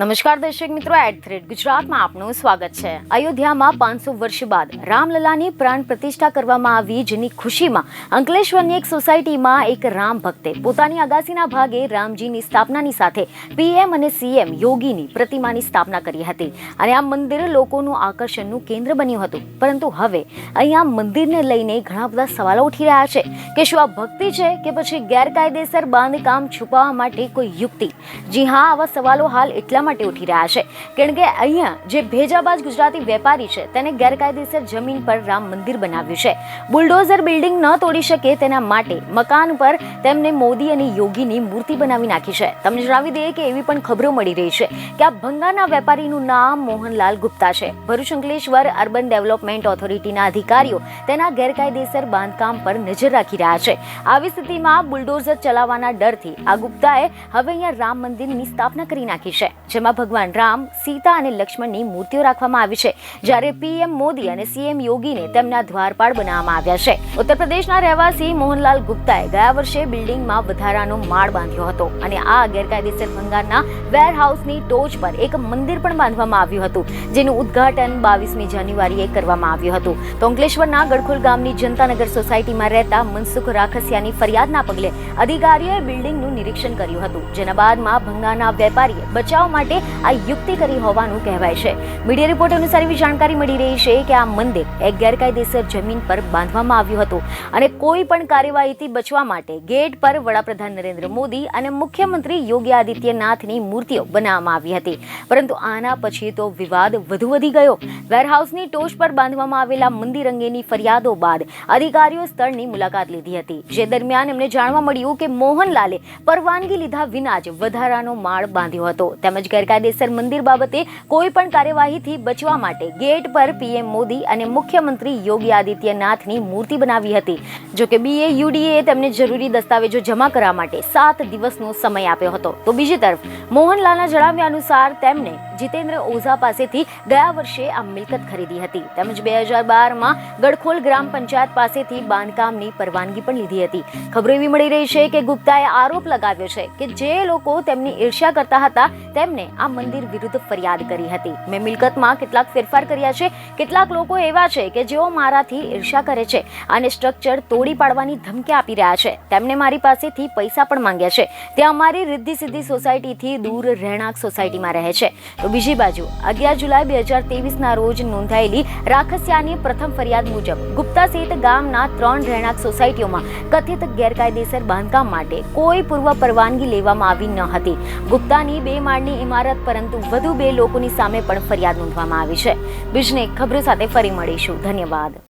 નમસ્કાર દર્શક મિત્રો એટ થ્રેડ ગુજરાતમાં આપનું સ્વાગત છે. અયોધ્યામાં પાંચસો વર્ષ બાદ રામલલાની પ્રાણ પ્રતિષ્ઠા કરવામાં આવી, જેની ખુશીમાં અંકલેશ્વરની એક સોસાયટીમાં એક રામ ભક્તે પોતાની અગાસીના ભાગે રામજીની સ્થાપનાની સાથે પીએમ અને સીએમ યોગીની પ્રતિમાની સ્થાપના કરી હતી. અને આ મંદિર લોકોનું આકર્ષણનું કેન્દ્ર બન્યું હતું. પરંતુ હવે અહીંયા મંદિરને લઈને ઘણા બધા સવાલો ઉઠી રહ્યા છે કે શું આ ભક્તિ છે કે પછી ગેરકાયદેસર બાંધકામ છુપાવવા માટે કોઈ યુક્તિ? જી હા, આવા સવાલો હાલ એટલા માટે ઉઠી રહ્યા છે. કારણ કે અહીંયા જે ભેજાબાજ ગુજરાતી વેપારી છે, તેને ગેરકાયદેસર જમીન પર રામ મંદિર બનાવ્યું છે. બુલડોઝર બિલ્ડિંગ ન તોડી શકે તેના માટે મકાન પર તેમને મોદી અને યોગીની મૂર્તિ બનાવી નાખી છે. તમને જણાવી દઈએ કે એવી પણ ખબરો મળી રહી છે કે આ ભંગાના વેપારીનું નામ મોહનલાલ ગુપ્તા છે. ભરૂચ અંકલેશ્વર અર્બન ડેવલપમેન્ટ ઓથોરિટીના અધિકારીઓ તેના ગેરકાયદેસર બાંધકામ પર નજર રાખી રહ્યા છે. આવી સ્થિતિમાં બુલડોઝર ચલાવવાના ડરથી આ ગુપ્તાએ હવે અહીંયા રામ મંદિરની સ્થાપના કરી નાખી છે. જેમાં ભગવાન રામ, સીતા અને લક્ષ્મણની મૂર્તિઓ રાખવામાં આવી છે. જ્યારે પીએમ મોદી અને સીએમ યોગીને તેમના દ્વારપાળ બનાવવામાં આવ્યા છે. ઉત્તર પ્રદેશના રહેવાસી મોહનલાલ ગુપ્તાએ ગયા વર્ષે બિલ્ડિંગમાં વધારાનો માળ બાંધ્યો હતો અને આ ગેરકાયદેસર ભંગારના વેરહાઉસની ટોચ પર એક મંદિર પણ બાંધવામાં આવ્યું હતું, જેનું ઉદ્ઘાટન બાવીસમી જાન્યુઆરીએ કરવામાં આવ્યું હતું. તો અંકલેશ્વરના ગડખોલ ગામની જનતાનગર સોસાયટીમાં રહેતા મનસુખ રાખસિયાની ફરિયાદના પગલે અધિકારીઓએ બિલ્ડિંગનું નિરીક્ષણ કર્યું હતું, જેના બાદમાં ભંગાના વેપારીએ બચાવ માટે આ યુક્તિ કરી હોવાનું કહેવાય છે. મીડિયા રિપોર્ટ અનુસાર એવી જાણકારી મળી રહી છે કે આ મંદિર એક ગેરકાયદેસર જમીન પર બાંધવામાં આવ્યું હતું અને કોઈ પણ કાર્યવાહીથી બચવા માટે ગેટ પર વડાપ્રધાન નરેન્દ્ર મોદી અને મુખ્યમંત્રી યોગી આદિત્યનાથની મૂર્તિઓ બનાવવામાં આવી હતી. પરંતુ આના પછી તો વિવાદ વધુ વધી ગયો. વેરહાઉસની ટોચ પર બાંધવામાં આવેલા મંદિર અંગેની ફરિયાદો બાદ અધિકારીઓ સ્થળની મુલાકાત લીધી હતી. જે દરમિયાન એમને જાણવા મળ્યું કે મોહનલાલે પરવાનગી લીધા વિના જ વધારાનો માળ બાંધ્યો હતો. તેમજ ગેરકાયદેસર મંદિર બાબતે કોઈ પણ કાર્યવાહીથી બચવા માટે ગેટ પર પીએમ મોદી અને મુખ્યમંત્રી યોગી આદિત્યનાથની મૂર્તિ બનાવી હતી. જો કે બીએયુડીએ તેમને જરૂરી દસ્તાવેજો જમા કરવા માટે સાત દિવસનો સમય આપ્યો હતો. તો બીજી તરફ, મોહનલાલના જણાવ્યા અનુસાર તેમણે જીતેન્દ્ર ઓઝા પાસેથી ગયા વર્ષે આ મિલકત ખરીદી હતી. તેમજ બે હજાર બારમાં ગડખોલ ગ્રામ પંચાયત પાસેથી બાંધકામની પરવાનગી પણ લીધી હતી. ખબરો એવી મળી રહી છે કે ગુપ્તાએ આરોપ લગાવ્યો છે કે જે લોકો તેમની ઈર્ષ્યા કરતા હતા, તેમને આ મંદિર વિરુદ્ધ ફરિયાદ કરી હતી. મેં મિલકતમાં કેટલાક ફેરફાર કર્યા છે. કેટલાક લોકો એવા છે કે જેઓ મારાથી ઈર્ષા કરે છે અને સ્ટ્રક્ચર તોડી પાડવાની ધમકી આપી રહ્યા છે. તેમણે મારી પાસેથી પૈસા પણ માંગ્યા છે. તે અમારી રિદ્ધિ સિદ્ધિ સોસાયટીથી દૂર રહેણાંક સોસાયટીમાં રહે છે. તો બીજી બાજુ, અગિયાર જુલાઈ બે હજાર તેવીસના રોજ નોંધાયેલી રાખસિયાની પ્રથમ ફરિયાદ મુજબ, ગુપ્તા સહિત ગામના ત્રણ રહેણાંક સોસાયટીઓમાં કથિત ગેરકાયદેસર બાંધકામ માટે કોઈ પૂર્વ પરવાનગી લેવામાં આવી ન હતી. ગુપ્તાની બે માળની ઇમારત, પરંતુ વધુ બે લોકોની સામે પણ ફરિયાદ નોંધવામાં આવી છે. બીજને ખબરો સાથે ફરી મળીશું. ધન્યવાદ.